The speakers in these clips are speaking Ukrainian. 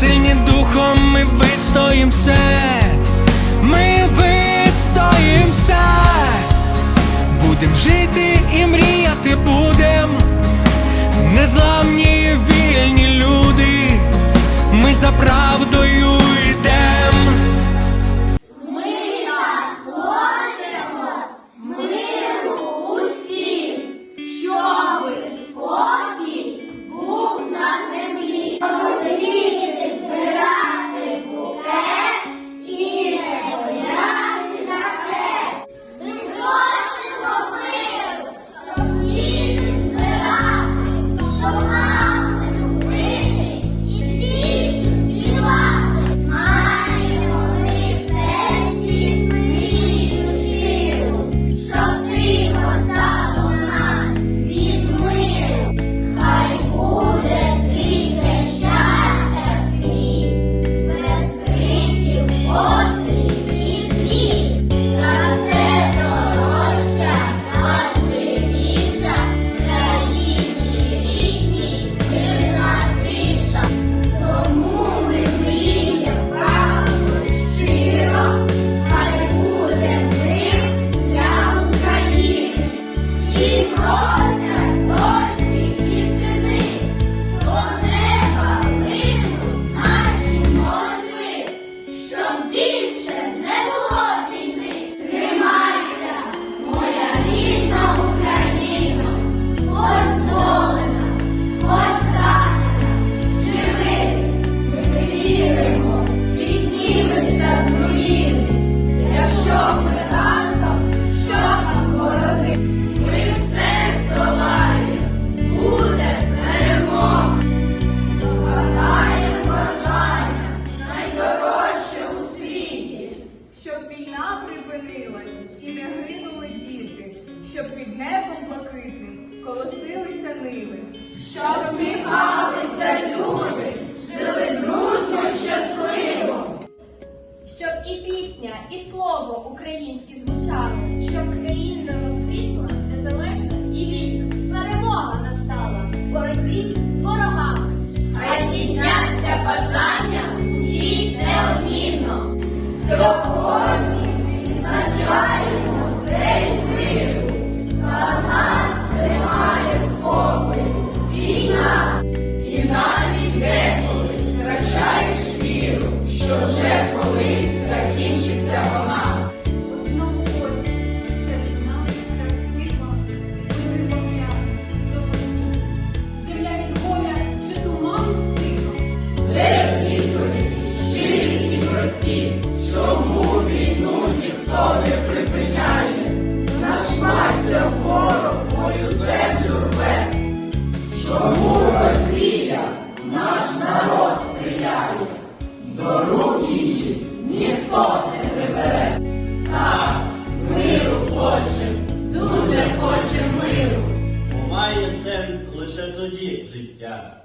сильні духом ми вистоїм все, ми вистоїм все, будем жити і мріяти будем, припинилась і не гинули діти, щоб під небом блакитним колосилися ниви. Щоб сміхалися люди, жили дружно, щасливо. Щоб і пісня, і слово українське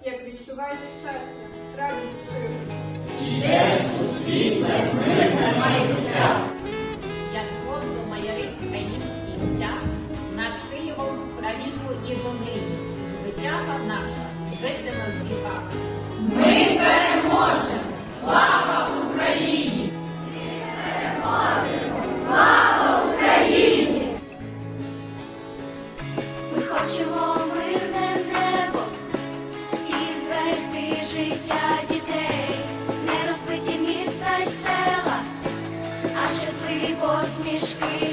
Як відчуваєш щастя, радість сили. Ідеш у світле, мирне майбуття. як гордо маярить український стяг, над Києвом справідло і вони, звитяга наша житиме в віках. дітей, не розбиті міста й села, а щасливі посмішки.